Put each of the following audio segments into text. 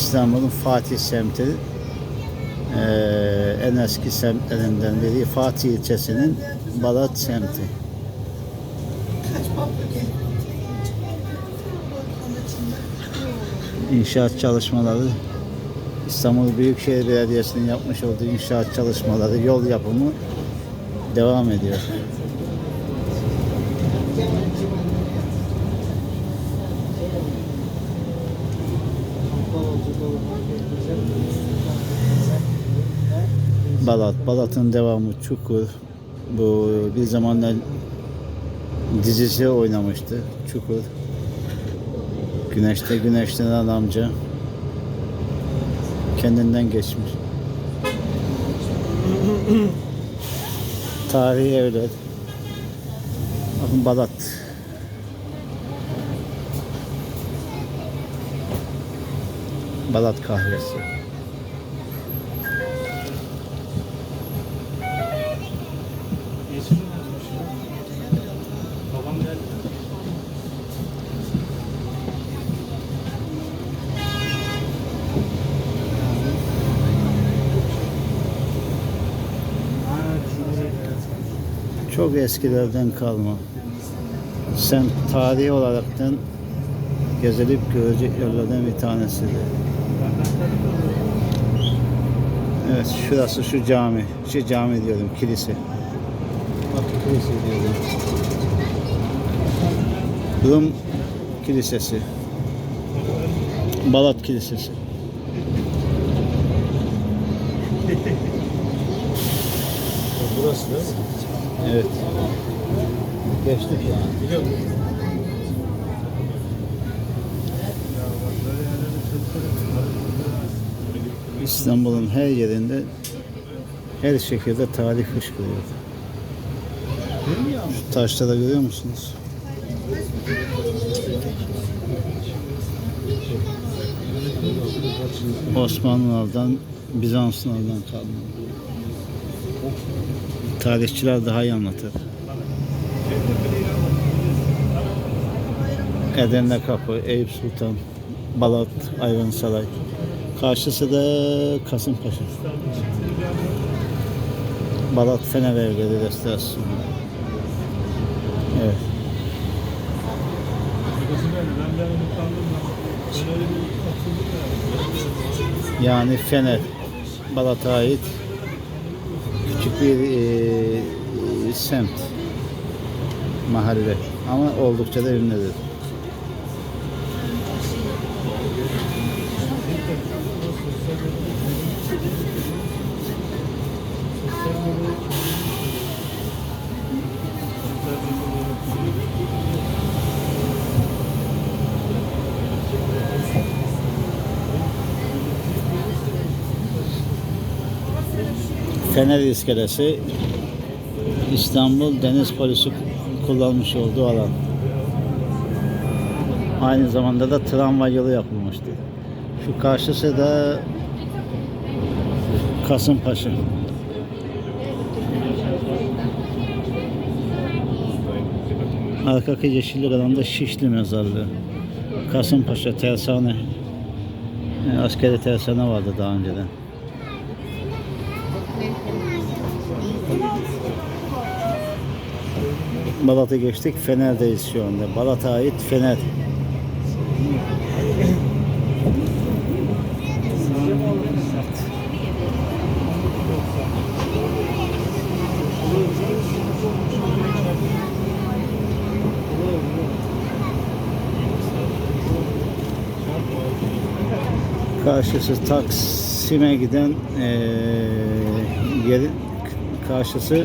İstanbul'un Fatih semti eee, en eski semtlerinden biri Fatih ilçesinin Balat semti. İnşaat çalışmaları İstanbul Büyükşehir Belediyesi'nin yapmış olduğu inşaat çalışmaları, yol yapımı devam ediyor. Balat, Balat'ın devamı Çukur. Bu bir zamanlar dizisi oynamıştı. Çukur. Güneşte güneşlenen amca kendinden geçmiş. Tarihi evler. Bakın Balat. Balat kahvesi. Çok eskilerden kalma. Sen tarihi olaraktan gezilip görecek yerlerden bir tanesidir. Evet, şurası şu cami. Şu cami diyorum, kilise. Bak kilise diyorum. Rum Kilisesi. Balat Kilisesi. Burası değil? Evet. Geçtik yani. Biliyor musun? İstanbul'un her yerinde her şekilde tarih fışkırıyor. Şu taşları görüyor musunuz? Osmanlılardan, Bizanslılardan kalma. Tarihçiler daha iyi anlatır. Edirne Kapı, Eyüp Sultan, Balat, Ayvansaray. Karşısı da Kasımpaşa. Balat Fener Evleri restorasyonu. Evet. Yani Fener. Balat'a ait küçük bir e, e, semt. Mahalle. Ama oldukça da ünlüdür. Fener iskelesi İstanbul Deniz Polisi kullanmış olduğu alan. Aynı zamanda da tramvay yolu yapılmıştı. Şu karşısı da Kasımpaşa. Arkaki yeşillik alanda Şişli Mezarlığı. Kasımpaşa tersane. E, Askeri tersane vardı daha önceden. Balat'a geçtik. Fener'deyiz şu anda. Balat'a ait Fener. Karşısı Taksim'e giden eee yerin karşısı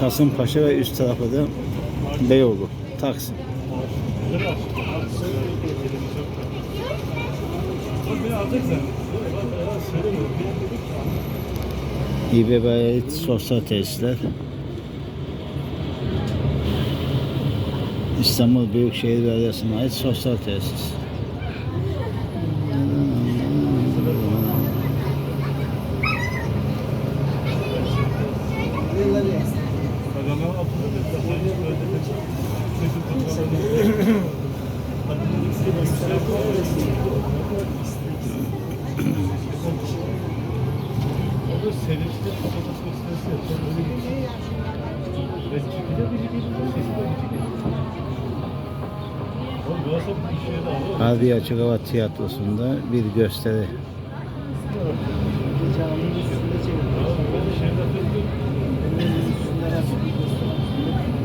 Kasımpaşa ve üst tarafı da Beyoğlu, Taksim. İBB'ye ait sosyal tesisler. İstanbul Büyükşehir Belediyesi'ne ait sosyal tesis. Harbi Açık Hava Tiyatrosu'nda bir gösteri.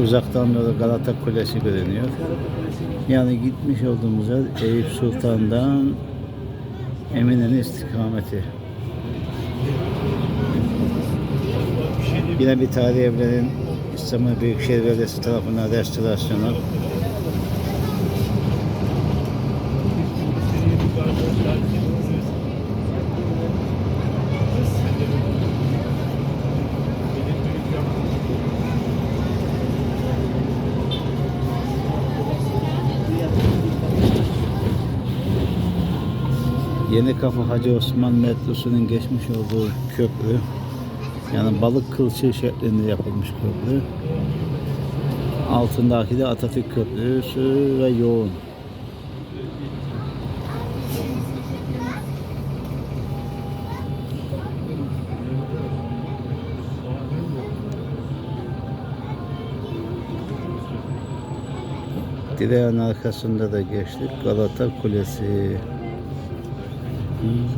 Uzaktan doğru Galata Kulesi görünüyor. Yani gitmiş olduğumuz yer Eyüp Sultan'dan Eminönü istikameti. Yine bir tarihi evlerin İstanbul Büyükşehir Belediyesi tarafından restorasyonu. Yeni Kapı Hacı Osman metrosunun geçmiş olduğu köprü. Yani balık kılçığı şeklinde yapılmış köprü. Altındaki de Atatürk Köprüsü ve yoğun. Direğin arkasında da geçtik. Galata Kulesi. 一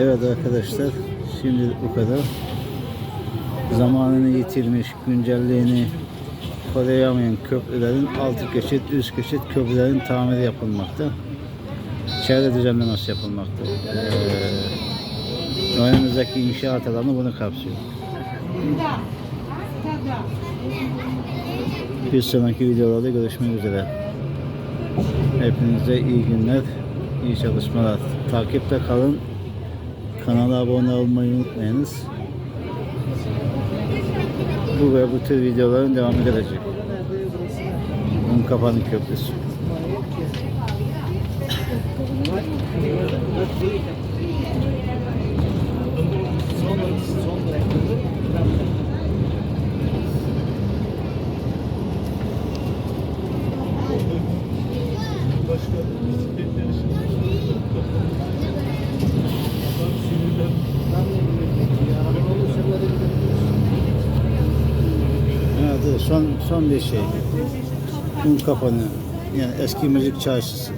Evet arkadaşlar, şimdi bu kadar. Zamanını yitirmiş, güncelliğini koruyamayan köprülerin altı geçit, üst geçit köprülerin tamiri yapılmakta. Çevre düzenlemesi yapılmakta. Ee, önümüzdeki inşaat alanı bunu kapsıyor. Bir sonraki videolarda görüşmek üzere. Hepinize iyi günler, iyi çalışmalar. Takipte kalın. Kanala abone olmayı unutmayınız. Bu ve bu tür videoların devamı gelecek. Unkapanı Köprüsü. Başka bisikletleri şimdi. Adam sinirden Evet, son son bir şey. Unkapanı yani eski müzik çarşısı.